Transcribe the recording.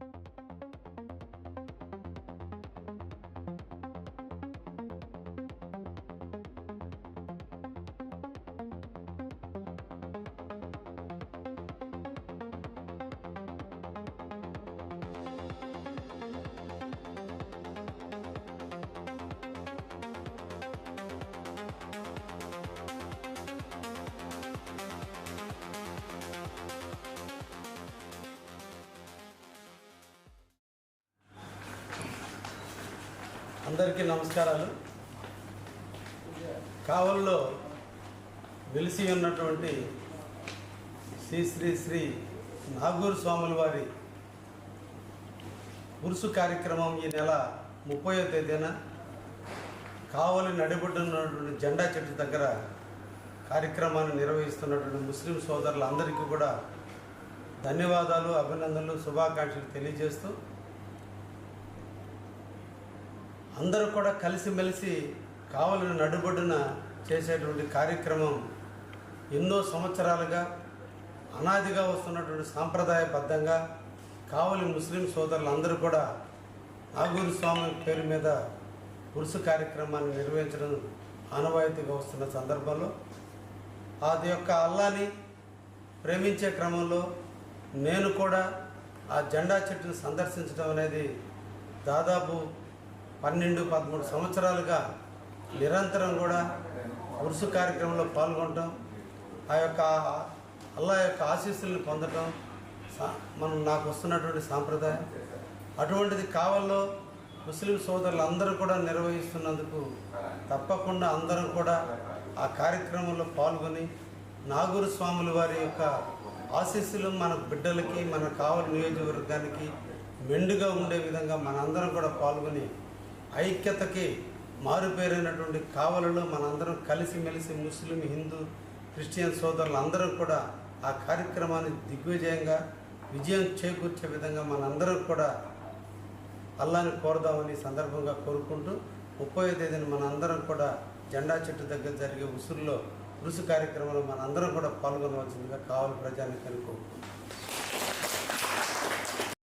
you అందరికీ నమస్కారాలు. కావల్లో వెలిసి ఉన్నటువంటి శ్రీ శ్రీ శ్రీ నాగూరు స్వాముల వారి ఉరుసు కార్యక్రమం ఈ నెల ముప్పయో తేదీన కావలి నడిబొడ్డున్నటువంటి జెండా చెట్టు దగ్గర కార్యక్రమాన్ని నిర్వహిస్తున్నటువంటి ముస్లిం సోదరులందరికీ కూడా ధన్యవాదాలు అభినందనలు శుభాకాంక్షలు తెలియజేస్తూ అందరూ కూడా కలిసిమెలిసి కావలిని నడుబొడ్డున చేసేటువంటి కార్యక్రమం ఎన్నో సంవత్సరాలుగా అనాదిగా వస్తున్నటువంటి సాంప్రదాయబద్ధంగా కావలి ముస్లిం సోదరులు అందరూ కూడా నాగూరు స్వామి పేరు మీద ఉరుసు కార్యక్రమాన్ని నిర్వహించడం ఆనవాయితీగా వస్తున్న సందర్భంలో అది యొక్క అల్లాని ప్రేమించే క్రమంలో నేను కూడా ఆ జెండా చెట్టును సందర్శించడం అనేది దాదాపు పన్నెండు పదమూడు సంవత్సరాలుగా నిరంతరం కూడా ఉరుసు కార్యక్రమంలో పాల్గొనటం ఆ యొక్క అల్లా యొక్క ఆశీస్సులను పొందటం సా- మనం నాకు వస్తున్నటువంటి సాంప్రదాయం. అటువంటిది కావల్లో ముస్లిం సోదరులు అందరూ కూడా నిర్వహిస్తున్నందుకు తప్పకుండా అందరం కూడా ఆ కార్యక్రమంలో పాల్గొని నాగూరు స్వాముల వారి యొక్క ఆశీస్సులు మన బిడ్డలకి మన కావలి నియోజకవర్గానికి మెండుగా ఉండే విధంగా మనందరం కూడా పాల్గొని ఐక్యతకి మారుపేరైనటువంటి కావలలో మనందరం కలిసిమెలిసి ముస్లిం హిందూ క్రిస్టియన్ సోదరులు అందరం కూడా ఆ కార్యక్రమాన్ని దిగ్విజయంగా విజయం చేకూర్చే విధంగా మనందరం కూడా అల్లాని కోరదామని సందర్భంగా కోరుకుంటూ ముప్పై తేదీన మనందరం కూడా జెండా చెట్టు దగ్గర జరిగే ఉసురులో ఉరుసు కార్యక్రమంలో మనందరం కూడా పాల్గొనవలసిందిగా కావాలి ప్రజానికి కోరుకుంటున్నాం.